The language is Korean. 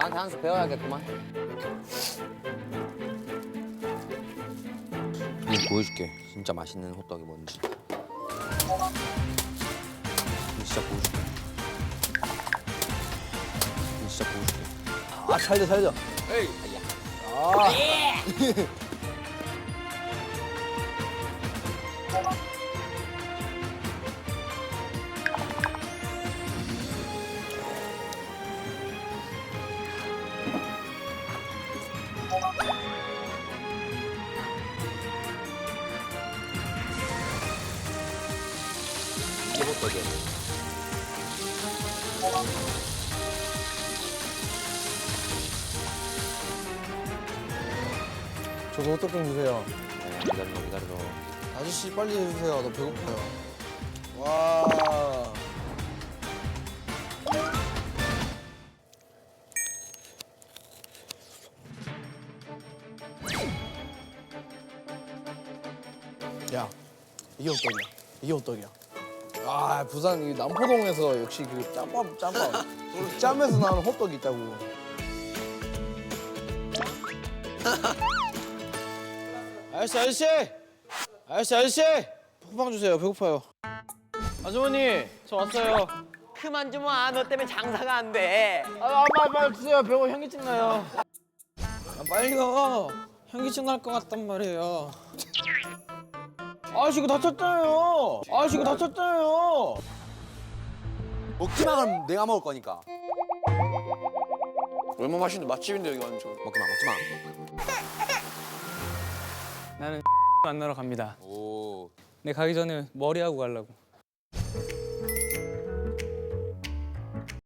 나한테 한 수 배워야겠구만. 이 보여줄게. 진짜 맛있는 호떡이 뭔지. 이 진짜 보여줄게. 이 진짜 보여줄게. 아 살려 살려. 에이. 이게 호 떡이야. 저도 호떡 좀 주세요. 네, 기다려 기다려. 아저씨 빨리 해주세요. 너 배고파요. 와. 야, 이게 호떡이야. 이게 호떡이야. 아, 부산 이 남포동에서 역시 그 짬밥 짬밥. 짬에서 나오는 호떡이 있다고. 아저씨 아저씨! 아저씨 아저씨! 호빵 주세요. 배고파요. 아주머니 저 왔어요. 그만 좀 와. 너 때문에 장사가 안 돼. 아 빨리 빨리 주세요. 배고 현기증 나요? 아, 빨리요 현기증 날 것 같단 말이에요 아저씨 이거 다쳤잖아요 아저씨 이거 다쳤잖아요 먹지마 그럼 내가 먹을 거니까. 얼마 맛있는데 맛집인데 여기 완전 먹지마 먹지마. 나는 만나러 갑니다. 오. 내 가기 전에 머리 하고 가려고.